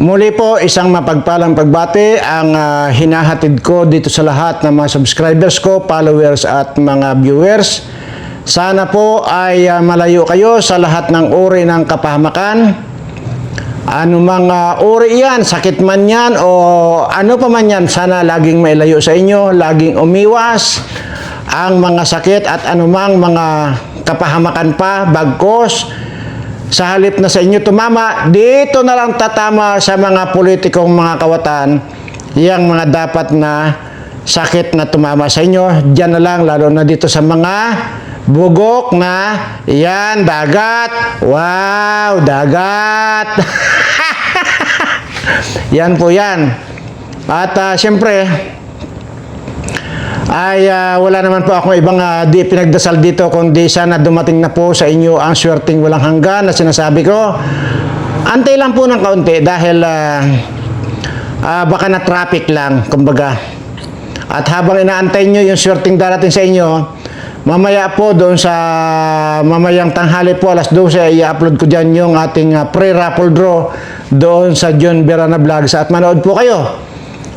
Muli po, isang mapagpalang pagbati ang ah, hinahatid ko dito sa lahat ng mga subscribers ko, followers at mga viewers. Sana po ay ah, malayo kayo sa lahat ng uri ng kapahamakan. Ano mga uri yan, sakit man yan o ano pa man yan, sana laging mailayo sa inyo, laging umiwas ang mga sakit at anumang mga kapahamakan pa, bagkos, sa halip na sa inyo tumama, dito na lang tatama sa mga politikong mga kawatan, yung mga dapat na sakit na tumama sa inyo. Diyan na lang, lalo na dito sa mga bugok na, yan, dagat. Wow, dagat. yan po yan. At ah, siyempre, ay ah, wala naman po ako ibang ah, di pinagdasal dito kundi sana dumating na po sa inyo ang swerting walang hanggan na sinasabi ko. Antay lang po ng kaunti dahil ah, ah, baka na traffic lang, kumbaga. At habang inaantay nyo yung swerting darating sa inyo, mamaya po doon sa mamayang tanghali po alas 12 i-upload ko dyan yung ating ah, pre-raffle draw doon sa John Berana Vlogs at manood po kayo.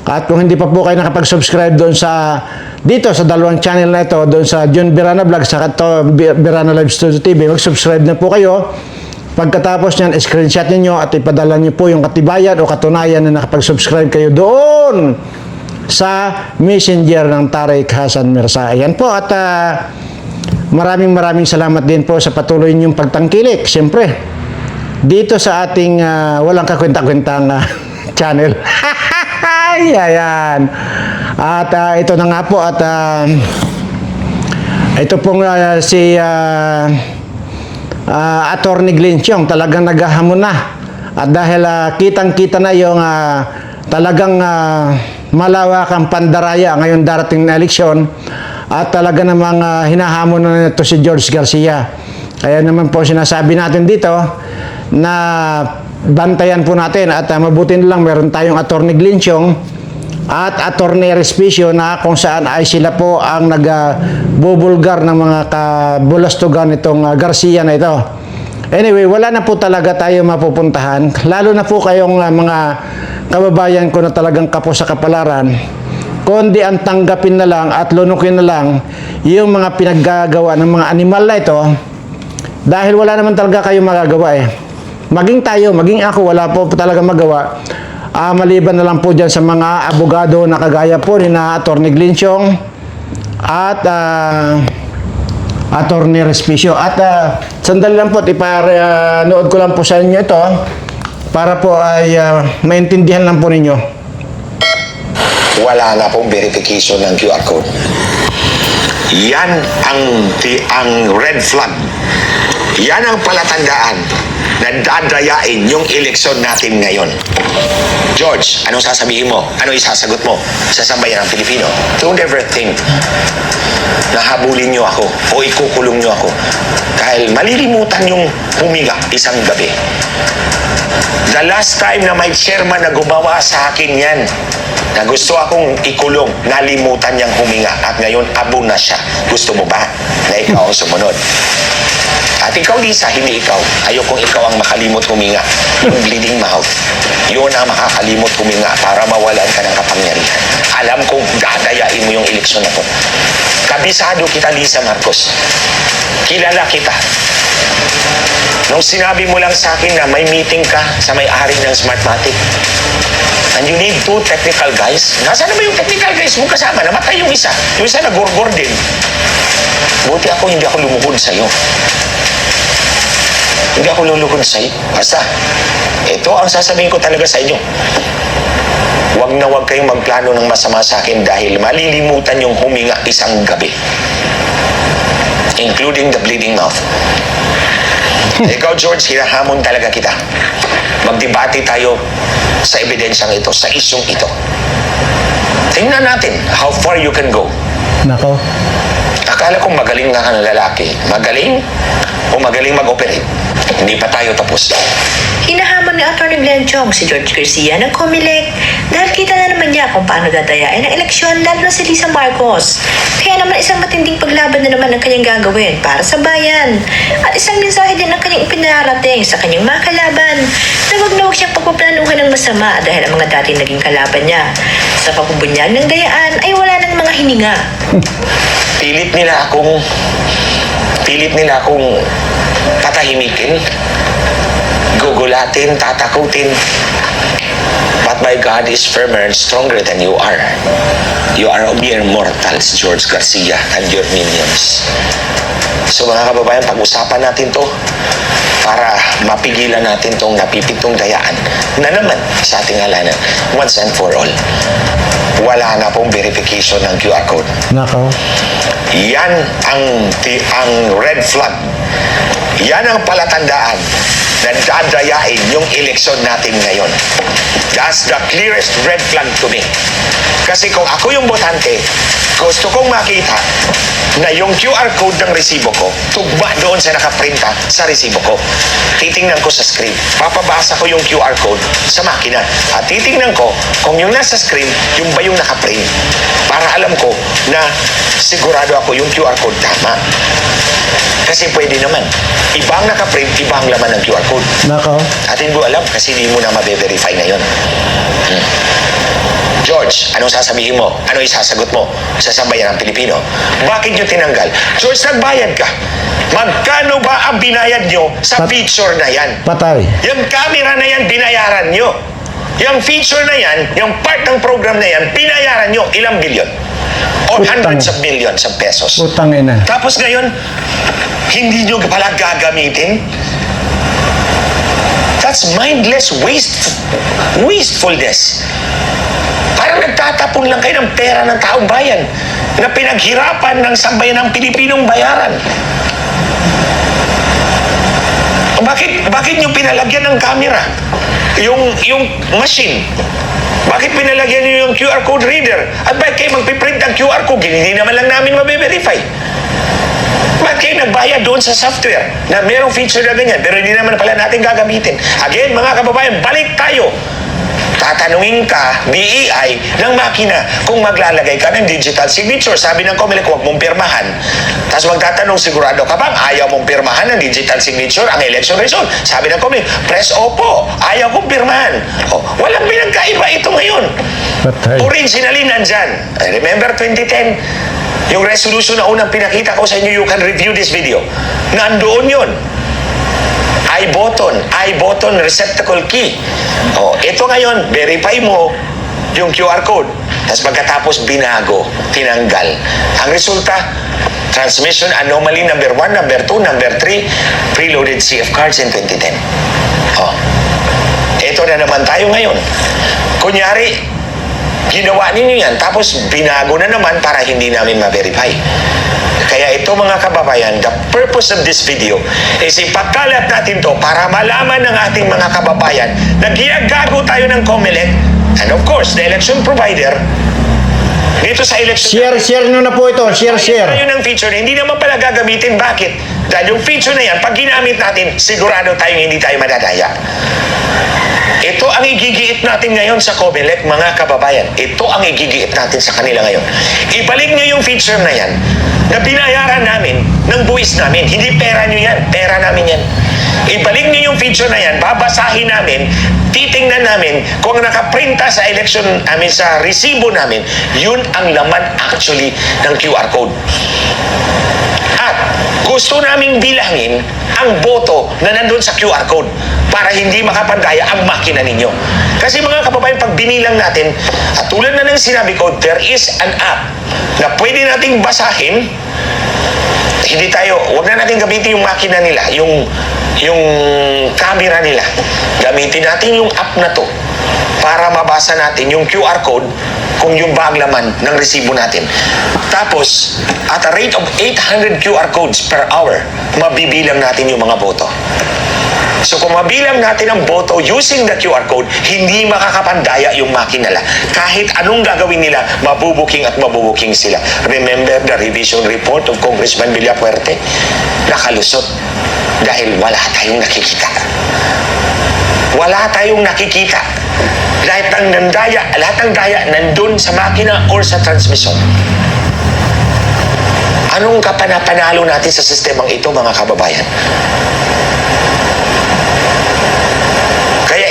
At kung hindi pa po kayo nakapag-subscribe doon sa dito sa dalawang channel na ito, doon sa John Birana Vlog sa to Birana Live Studio TV, mag-subscribe na po kayo. Pagkatapos niyan, screenshot niyo at ipadala niyo po yung katibayan o katunayan na nakapag-subscribe kayo doon sa messenger ng Tarek Hasan Mirsa. Ayan po at ah, maraming maraming salamat din po sa patuloy niyong pagtangkilik. Siyempre, dito sa ating ah, walang kakwenta-kwentang ah, channel. Ay, ayan. At ah, ito na nga po at ah, ito pong ah, si uh, Attorney Glenchong talagang naghahamon na. At dahil ah, kitang-kita na yung ah, talagang uh, malawakang pandaraya ngayon darating na eleksyon at talaga namang ah, hinahamon na nito si George Garcia. Kaya naman po sinasabi natin dito na bantayan po natin at uh, mabuti lang meron tayong Attorney Glinchong at Attorney Respicio na kung saan ay sila po ang nagbubulgar ng mga kabulastugan nitong uh, Garcia na ito. Anyway, wala na po talaga tayo mapupuntahan. Lalo na po kayong uh, mga kababayan ko na talagang kapo sa kapalaran. Kundi ang tanggapin na lang at lunukin na lang yung mga pinaggagawa ng mga animal na ito dahil wala naman talaga kayo magagawa eh. Maging tayo, maging ako, wala po talaga magawa. Ah, maliban na lang po dyan sa mga abogado na kagaya po ni na Atty. Glinchong at ah, Attorney Respicio. At ah, sandali lang po, ipanood ko lang po sa inyo ito para po ay ah, maintindihan lang po ninyo. wala na pong verification ng QR code. Yan ang, ang red flag. Yan ang palatandaan na dadayain yung eleksyon natin ngayon. George, anong sasabihin mo? Ano isasagot mo sa sambayan ng Pilipino? Don't ever think na habulin niyo ako o ikukulong niyo ako. Dahil malilimutan yung humiga isang gabi. The last time na may chairman na gumawa sa akin yan, na gusto akong ikulong, nalimutan niyang huminga at ngayon abo na siya. Gusto mo ba na ikaw ang sumunod? At ikaw, Lisa, hindi ikaw. Ayokong ikaw ang makalimot huminga. Yung bleeding mouth. Yun ang makakalimot huminga para mawalan ka ng kapangyarihan. Alam kong dadayain mo yung eleksyon na to. Kabisado kita, Lisa Marcos. Kilala kita. Nung sinabi mo lang sa akin na may meeting ka sa may-ari ng Smartmatic, and you need two technical guys, nasaan na ba yung technical guys mo kasama? Namatay yung isa. Yung isa nagurgur din. Buti ako, hindi ako lumuhod sa'yo. Hindi ako luluhod sa'yo. Basta, ito ang sasabihin ko talaga sa inyo. Huwag na huwag kayong magplano ng masama sa akin dahil malilimutan yung huminga isang gabi. Including the bleeding mouth. Ikaw, George, hinahamon talaga kita. Magdebate tayo sa ebidensyang ito, sa isyong ito. Tingnan natin how far you can go. Nako. Akala ko magaling nga ka na lalaki. Magaling o magaling mag-operate? Hindi pa tayo tapos. Hinahamon ni Atty. Glenn Chong si George Garcia ng Comelec dahil kita na naman niya kung paano dadayain ang eleksyon lalo na si Lisa Marcos. Kaya naman isang matinding paglaban na naman ang kanyang gagawin para sa bayan. At isang mensahe din ang kanyang ipinarating sa kanyang mga kalaban na huwag na huwag siyang pagpaplanuhan ng masama dahil ang mga dating naging kalaban niya. Sa pagbubunyag ng dayaan ay wala ng mga hininga. Pilit nila akong... Pilit nila akong patahimikin. Gugulatin, tatakutin. But my God is firmer and stronger than you are. You are mere mortals, George Garcia and your minions. So mga kababayan, pag-usapan natin to para mapigilan natin tong napipitong dayaan na naman sa ating halanan once and for all. Wala na pong verification ng QR code. Nako. Yan ang, ang red flag. Yan ang palatandaan na dadayain yung eleksyon natin ngayon. That's the clearest red flag to me. Kasi kung ako yung botante, gusto kong makita na yung QR code ng resibo ko tugma doon sa nakaprinta sa resibo ko. Titingnan ko sa screen. Papabasa ko yung QR code sa makina. At titingnan ko kung yung nasa screen, yung ba yung nakaprint. Para alam ko na sigurado ako yung QR code tama. Kasi pwede naman. Iba ang nakaprint, iba ang laman ng QR code. Nako. At hindi mo alam kasi hindi mo na mabe-verify ngayon. Hmm. George, anong sasabihin mo? Ano isasagot mo sa sambayan ng Pilipino? Bakit nyo tinanggal? George, nagbayad ka. Magkano ba ang binayad nyo sa Pat- feature na yan? Patay. Yung camera na yan, binayaran nyo. Yung feature na yan, yung part ng program na yan, binayaran nyo ilang bilyon? O Utang. hundreds of millions of pesos. Utang ina. Tapos ngayon, hindi nyo pala gagamitin? That's mindless waste, wastefulness. Parang nagtatapon lang kayo ng pera ng taong bayan na pinaghirapan ng sambayan ng Pilipinong bayaran. Bakit, bakit nyo pinalagyan ng camera? Yung, yung machine. Bakit pinalagyan nyo yung QR code reader? At bakit kayo magpiprint ng QR code? Hindi naman lang namin mabe-verify. Bakit kayo nagbayad doon sa software na merong feature na ganyan pero hindi naman pala natin gagamitin? Again, mga kababayan, balik tayo. Tatanungin ka, BEI, ng makina kung maglalagay ka ng digital signature. Sabi ng Comelec, huwag mong pirmahan. Tapos magtatanong, sigurado ka bang ayaw mong pirmahan ng digital signature ang election result? Sabi ng Comelec, press opo, ayaw kong pirmahan. O, walang pinagkaiba ito ngayon. Originally, nandyan. I remember 2010, yung resolution na unang pinakita ko sa inyo, you can review this video. Nandoon yun. I button, I button receptacle key. Oh, ito ngayon, verify mo yung QR code. Tapos pagkatapos binago, tinanggal. Ang resulta, transmission anomaly number 1, number 2, number 3, preloaded CF cards in 2010. Oh. Ito na naman tayo ngayon. Kunyari, ginawa ninyo yan, tapos binago na naman para hindi namin ma-verify. Kaya ito mga kababayan, the purpose of this video is ipagkalat natin to para malaman ng ating mga kababayan na ginagago tayo ng COMELEC and of course, the election provider dito sa election Share, share nyo na po ito. Share, Kaya tayo share. ng feature na hindi naman pala gagamitin. Bakit? Dahil yung feature na yan, pag ginamit natin, sigurado tayong hindi tayo madadaya. Ito ang igigiit natin ngayon sa COMELEC, mga kababayan. Ito ang igigiit natin sa kanila ngayon. Ibalik niyo yung feature na yan na binayaran namin ng buwis namin. Hindi pera niyo yan. Pera namin yan. Ibalik niyo yung feature na yan, babasahin namin, titingnan namin kung nakaprinta sa election, mean, sa resibo namin, yun ang laman actually ng QR code. At gusto naming bilangin ang boto na nandun sa QR code para hindi makapandaya ang makina ninyo. Kasi mga kababayan, pag binilang natin, at tulad na ng sinabi ko, there is an app na pwede nating basahin hindi tayo, wag na natin gamitin yung makina nila, yung yung camera nila. Gamitin natin yung app na to para mabasa natin yung QR code kung yung ba ang laman ng resibo natin. Tapos, at a rate of 800 QR codes per hour, mabibilang natin yung mga boto. So kung mabilang natin ang boto using the QR code, hindi makakapandaya yung makinala. Kahit anong gagawin nila, mabubuking at mabubuking sila. Remember the revision report of Congressman Villapuerte? Nakalusot dahil wala tayong nakikita. Wala tayong nakikita. Lahat ng nandaya, lahat ng daya nandun sa makina or sa transmission. Anong kapanapanalo natin sa sistemang ito, mga kababayan?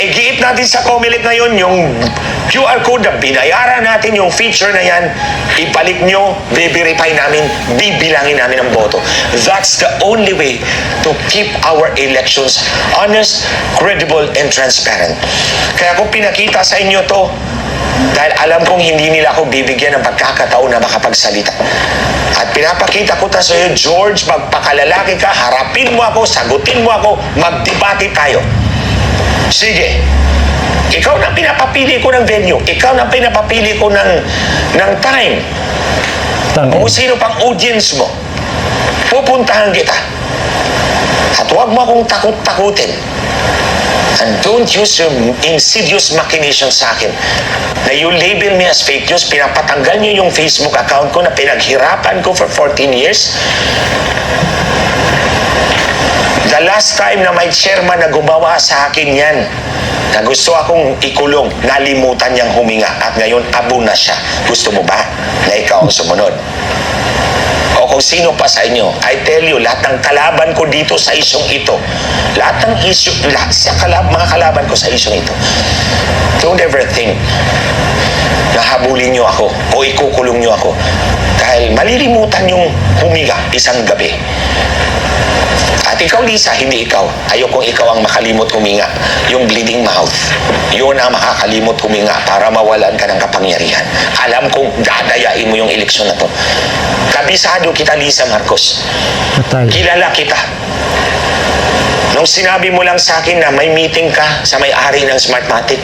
Kaya igiit natin sa Comelec ngayon yung QR code na binayaran natin yung feature na yan, ibalik nyo, be-verify namin, bibilangin namin ang boto. That's the only way to keep our elections honest, credible, and transparent. Kaya kung pinakita sa inyo to, dahil alam kong hindi nila ako bibigyan ng pagkakataon na makapagsalita. At pinapakita ko ta sa iyo, George, magpakalalaki ka, harapin mo ako, sagutin mo ako, magdebate tayo. Sige. Ikaw na pinapapili ko ng venue. Ikaw na pinapapili ko ng, ng time. Tangin. Kung sino pang audience mo. Pupuntahan kita. At huwag mo akong takot-takutin. And don't use your insidious machinations sa akin. Na you label me as fake news, pinapatanggal niyo yung Facebook account ko na pinaghirapan ko for 14 years. The last time na may chairman na gumawa sa akin yan, na gusto akong ikulong, nalimutan niyang huminga at ngayon abo na siya. Gusto mo ba na ikaw ang sumunod? O kung sino pa sa inyo, I tell you, lahat ng kalaban ko dito sa isyong ito, lahat ng issue, lahat sa kalab, mga kalaban ko sa isyong ito, don't ever think na habulin niyo ako o ikukulong niyo ako dahil malilimutan yung humiga isang gabi. At ikaw, Lisa, hindi ikaw. Ayokong ikaw ang makalimot huminga. Yung bleeding mouth. Yun ang makakalimot huminga para mawalan ka ng kapangyarihan. Alam kong dadayain mo yung eleksyon na to. Kabisado kita, Lisa Marcos. Patay. Kilala kita. Nung sinabi mo lang sa akin na may meeting ka sa may-ari ng Smartmatic,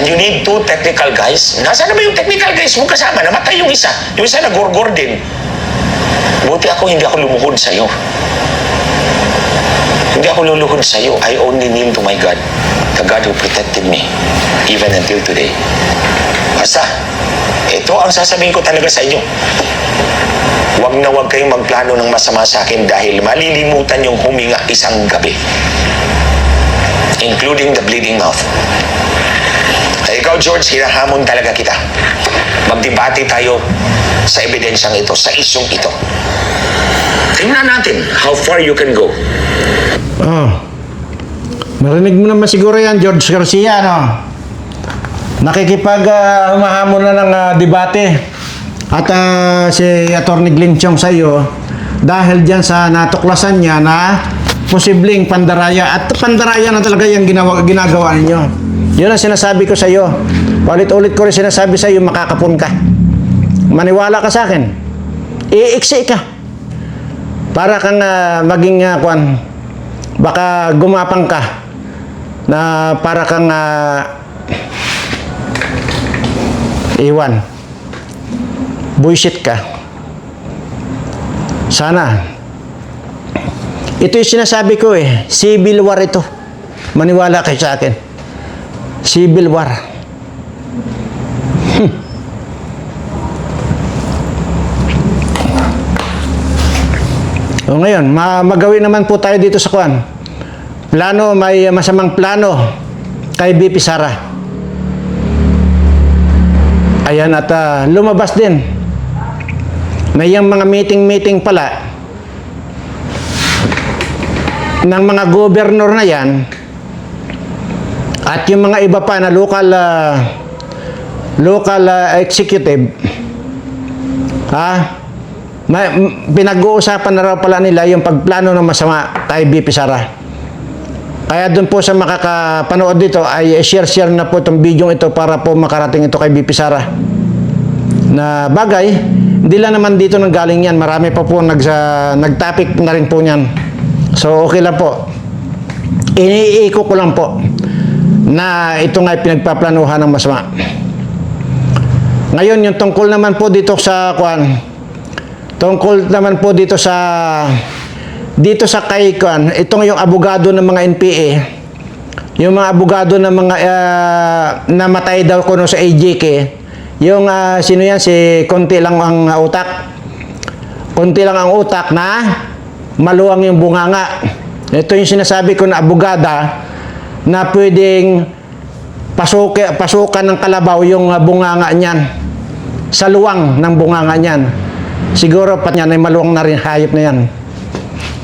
and you need two technical guys, nasaan na ba yung technical guys mo kasama? Namatay yung isa. Yung isa nagorgor din. Buti ako, hindi ako lumuhod sa'yo. Ako luluhod sa'yo. I only kneel to my God, the God who protected me, even until today. Basta, ito ang sasabihin ko talaga sa inyo. Huwag na huwag kayong magplano ng masama sa akin dahil malilimutan yung huminga isang gabi. Including the bleeding mouth. Ikaw, George, hinahamon talaga kita. Magdebate tayo sa ebidensyang ito, sa isyong ito. Tingnan natin how far you can go. Oh. Marinig mo naman siguro yan, George Garcia, no? Nakikipag uh, humahamon na ng ah, debate. At ah, si Atty. Glenn Chong sa iyo, dahil dyan sa natuklasan niya na posibleng pandaraya at pandaraya na talaga yung ginawa, ginagawa ninyo. Yun ang sinasabi ko sa iyo. Paulit-ulit ko rin sinasabi sa iyo, makakapon ka. Maniwala ka sa akin. Iiksi ka. Para kang ah, maging uh, kwan, baka gumapang ka na para kang ah, iwan. Buisit ka. Sana. Ito yung sinasabi ko eh. Civil war ito. Maniwala kayo sa akin. Civil war. O ngayon, ma naman po tayo dito sa kwan. Plano, may masamang plano kay BP Sara. Ayan at ah, lumabas din na yung mga meeting-meeting pala ng mga gobernur na yan at yung mga iba pa na local ah, local ah, executive ha may, m- pinag-uusapan na raw pala nila yung pagplano ng masama kay BP Sara. Kaya doon po sa makakapanood dito ay share-share na po itong video ito para po makarating ito kay BP Sara. Na bagay, hindi lang naman dito nang galing yan. Marami pa po nag, nag-topic na rin po niyan. So okay lang po. Iniiko ko lang po na ito nga pinagpaplanuhan ng masama. Ngayon, yung tungkol naman po dito sa kwan, tungkol naman po dito sa dito sa Kaikon, itong yung abogado ng mga NPA, yung mga abogado ng mga ah, namatay daw kuno sa AJK, yung ah, sino yan, si konti lang ang utak. Konti lang ang utak na maluwang yung bunganga. Ito yung sinasabi ko na abogada na pwedeng pasuke, pasukan ng kalabaw yung ah, bunganga niyan. Sa luwang ng bunganga niyan. Siguro pat niyan ay maluwang na rin hayop na yan.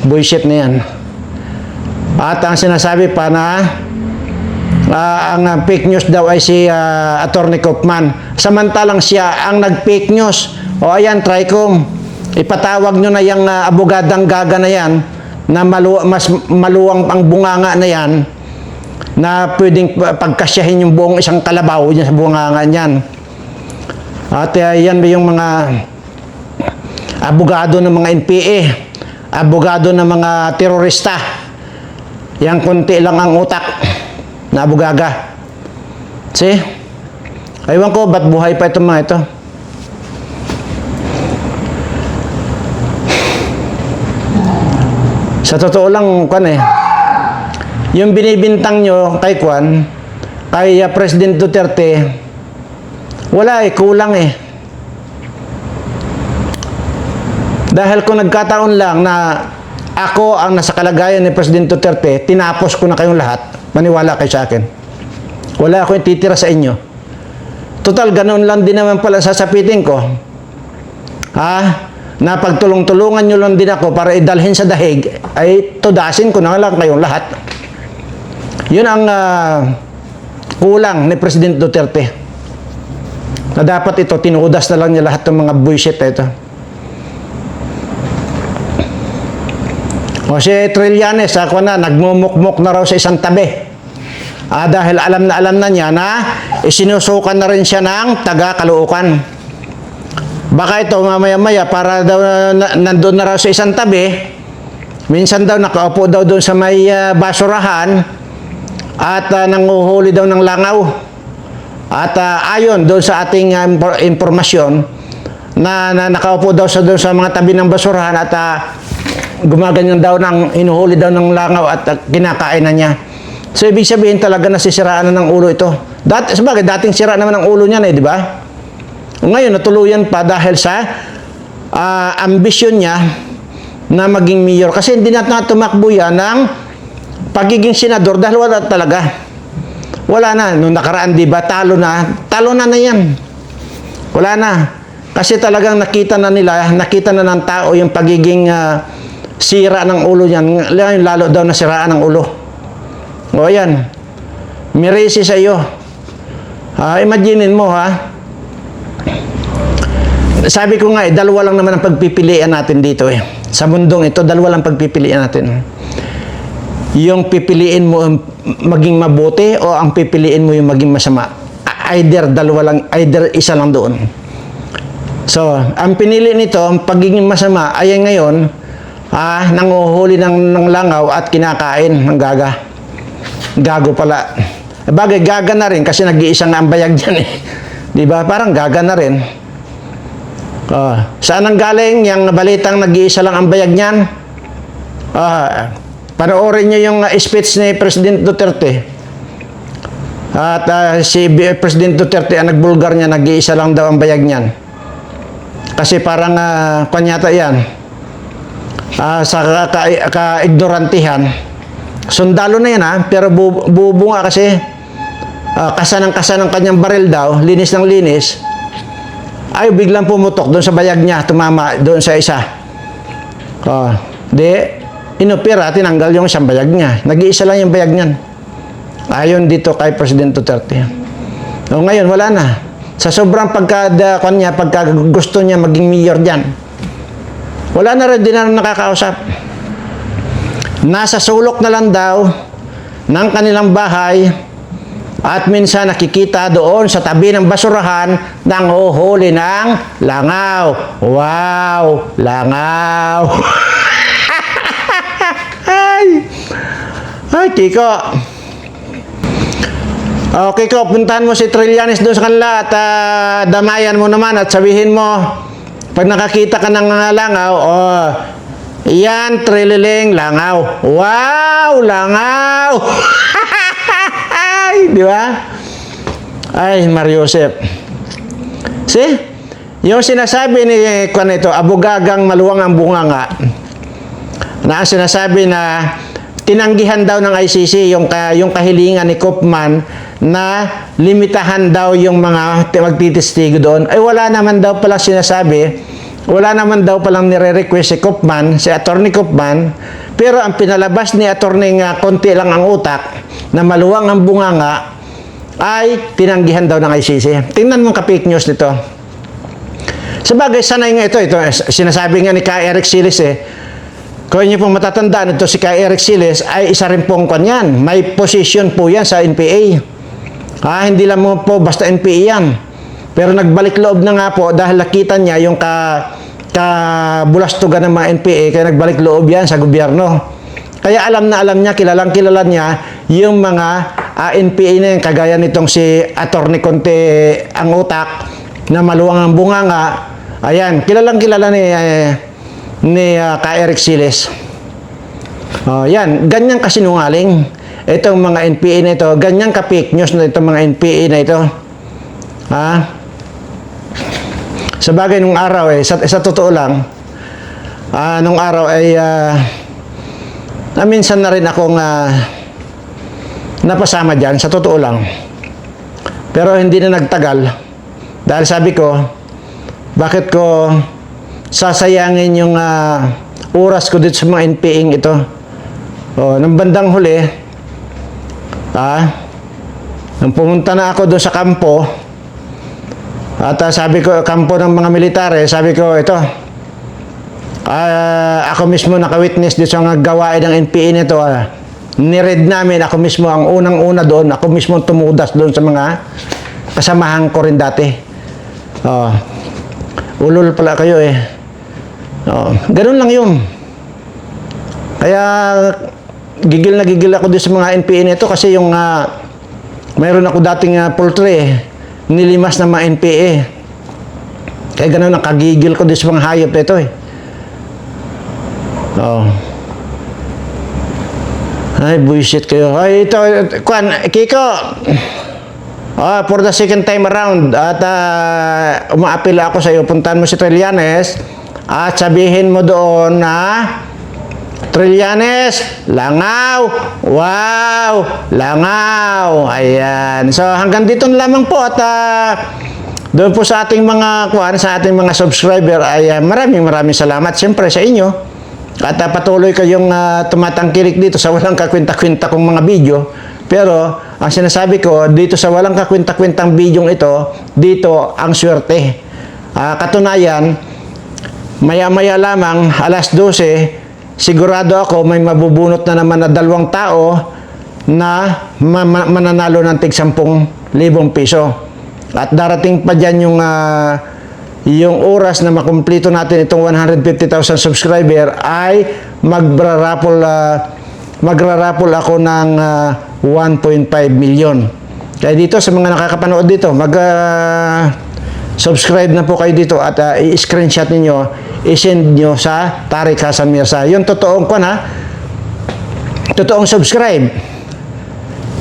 Bullshit na yan. At ang sinasabi pa na ah, ang fake news daw ay si ah, Attorney Kaufman. Samantalang siya ang nag-fake news. O ayan, Tricom. Ipatawag nyo na yung ah, abogadang gaga na yan na malu mas maluwang ang bunganga na yan na pwedeng pa- pagkasyahin yung buong isang kalabaw niya sa bunganga niyan. At ah, yan ba yung mga abogado ng mga NPA, abogado ng mga terorista. Yang konti lang ang utak na abogaga. See? Aywan ko, ba't buhay pa itong mga ito? Sa totoo lang, kwan eh, yung binibintang nyo kay Kwan, kay uh, President Duterte, wala eh, kulang eh. Dahil kung nagkataon lang na ako ang nasa kalagayan ni President Duterte, tinapos ko na kayong lahat, maniwala kayo sa akin. Wala akong titira sa inyo. Total, ganoon lang din naman pala sasapitin ko. Ha? Na pagtulong-tulungan nyo lang din ako para idalhin sa dahig, ay tudasin ko na lang kayong lahat. Yun ang ah, kulang ni President Duterte. Na dapat ito, tinudas na lang niya lahat ng mga bullshit ito. O si Trillanes, ako na, nagmumukmuk na raw sa isang tabi. Ah, dahil alam na alam na niya na isinusukan na rin siya ng taga-kaluukan. Baka ito mamaya-maya para daw na, nandun na raw sa isang tabi, minsan daw nakaupo daw doon sa may ah, basurahan at ah, nanguhuli daw ng langaw. At ah, ayon doon sa ating impor- impormasyon na, na nakaupo daw sa doon sa mga tabi ng basurahan at ah, gumaganyan daw ng inuhuli daw ng langaw at uh, kinakain na niya. So ibig sabihin talaga nasisiraan na ng ulo ito. Dat sabagay dating sira naman ang ulo niya na, eh, di ba? Ngayon natuluyan pa dahil sa ah, ambisyon niya na maging mayor kasi hindi na tumakbo yan ng pagiging senador dahil wala talaga. Wala na nung nakaraan 'di ba talo na, talo na na 'yan. Wala na. Kasi talagang nakita na nila, nakita na ng tao yung pagiging ah, sira ng ulo niyan. Lalo, lalo daw nasiraan ng ulo. O yan. Mirisi sa iyo. Ah, imaginein mo ha. Sabi ko nga eh, dalawa lang naman ang pagpipilian natin dito eh. Sa mundong ito, dalawa lang pagpipilian natin. Yung pipiliin mo ang maging mabuti o ang pipiliin mo yung maging masama. Either dalawa lang, either isa lang doon. So, ang pinili nito, ang pagiging masama ay ngayon, ah, nanguhuli ng, ng langaw at kinakain ng gaga. Gago pala. Eh, Bagay, gaga na rin kasi nag-iisang ang bayag dyan eh. Di ba? Parang gaga na rin. Oh, saan ang galing yung balitang nag-iisa lang ang bayag niyan? Ah, panoorin niyo yung uh, speech ni President Duterte. At ah, si B- President Duterte ang nagbulgar niya, nag-iisa lang daw ang bayag niyan. Kasi parang uh, kanyata yan. Ah, sa ka- ka- ka-ignorantihan. Sundalo na yan ha, pero bu- bubunga kasi ah, kasa ng kasa ng kanyang baril daw, linis ng linis, ay biglang pumutok doon sa bayag niya, tumama doon sa isa. Oh, di, inopera, tinanggal yung isang bayag niya. Nag-iisa lang yung bayag niyan. Ayon dito kay President Duterte. O ngayon, wala na. Sa sobrang pagka, kwan niya, pagka niya maging mayor diyan. Wala na rin, di na nakakausap. Nasa sulok na lang daw ng kanilang bahay at minsan nakikita doon sa tabi ng basurahan nang huhuli ng langaw. Wow! Langaw! Ay! Ay, Kiko! Oh, Kiko, puntahan mo si Trillanes doon sa kanila at ah, damayan mo naman at sabihin mo, pag nakakita ka ng langaw, oh, Yan, trililing, langaw. Wow, langaw! Ay, di ba? Ay, Mariosep. See? Yung sinasabi ni Kwan ito, abugagang maluwang ang bunganga, na sinasabi na tinanggihan daw ng ICC yung, yung kahilingan ni Kopman na limitahan daw yung mga ti- magtitistigo doon. Ay wala naman daw pala sinasabi, wala naman daw palang nire-request si Kopman, si Attorney Kopman, pero ang pinalabas ni Attorney nga konti lang ang utak na maluwang ang bunganga ay tinanggihan daw ng ICC. Tingnan mo ka fake news nito. Sa bagay, sanay nga ito. ito sinasabi nga ni Ka Eric Siles eh, kung inyo pong matatandaan, ito si Ka Eric Siles ay isa rin pong kanyan. May position po yan sa NPA. Ah, hindi lang mo po basta NPA yan. Pero nagbalik loob na nga po dahil nakita niya yung ka, kabulastugan ng mga NPA kaya nagbalik loob yan sa gobyerno. Kaya alam na alam niya, kilalang kilala niya yung mga ah, NPA na yan, kagaya nitong si Attorney Conte ang utak na maluwang ang bunganga. Ayan, kilalang kilala ni eh, ni ah, Ka Eric Siles. Oh, yan, ganyan kasinungaling. Itong mga NPA na ito, ganyan ka fake news na itong mga NPA na ito. Ha? Sa bagay nung araw eh, sa, sa totoo lang, ah, nung araw ay ah, na minsan na rin akong ah, napasama dyan, sa totoo lang. Pero hindi na nagtagal. Dahil sabi ko, bakit ko sasayangin yung ah, oras ko dito sa mga NPing ito? O, nang bandang huli, ah, nang pumunta na ako doon sa kampo, at ah, sabi ko, kampo ng mga militare, sabi ko, ito, ah, ako mismo naka-witness dito sa gawain ng NPA nito. ah. niread namin, ako mismo ang unang-una doon, ako mismo tumudas doon sa mga kasamahan ko rin dati. Oh, ulol pala kayo eh. Oh, ganun lang yun. Kaya gigil na gigil ako doon sa mga NPA nito kasi yung ah, mayroon ako dating uh, poultry eh, nilimas ng mga NPA. Kaya ganun nakagigil ko doon sa mga hayop nito eh. Oh. Ay, bullshit kayo. Ay, ito, Kwan, Kiko. Ah, for the second time around at uh, umaapila ako sa iyo, puntahan mo si Trillanes at sabihin mo doon na Trillanes, langaw, wow, langaw, ayan. So hanggang dito na lamang po at ah, doon po sa ating mga kuan, sa ating mga subscriber ay ah, maraming maraming salamat siyempre sa inyo. At ah, patuloy kayong uh, tumatangkilik dito sa walang kakwenta-kwenta kong mga video. Pero ang sinasabi ko, dito sa walang kakwenta-kwentang bidyong ito, dito ang swerte. Ah, katunayan, maya-maya lamang, alas 12, sigurado ako may mabubunot na naman na dalawang tao na ma- ma- mananalo ng tig 10,000 piso. At darating pa dyan yung, ah, yung oras na makumplito natin itong 150,000 subscriber ay magrarapol ah, magrarapol ako ng ah, 1.5 million. Kaya dito sa mga nakakapanood dito, mag ah, subscribe na po kayo dito at ah, i-screenshot ninyo, i-send nyo sa Tariq Hasan Mirza. Yung totoong ko na, totoong subscribe.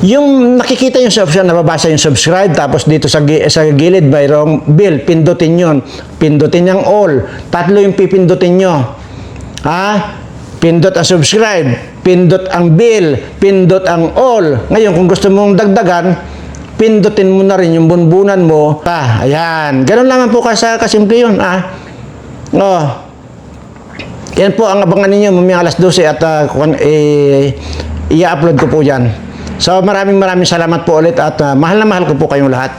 Yung nakikita yung sa option, nababasa yung subscribe, tapos dito sa, sa gilid mayroong bill, pindutin yon Pindutin yung all. Tatlo yung pipindutin nyo. Ha? Pindot ang subscribe, pindot ang bill, pindot ang all. Ngayon, kung gusto mong dagdagan, pindutin mo na rin yung bunbunan mo. Ah, ayan. Ganun lang po kasa kasimple yun. Ah. Oh. Yan po ang abangan ninyo mamayang alas 12 at uh, eh, i-upload ko po yan. So maraming maraming salamat po ulit at ah, mahal na mahal ko po kayong lahat.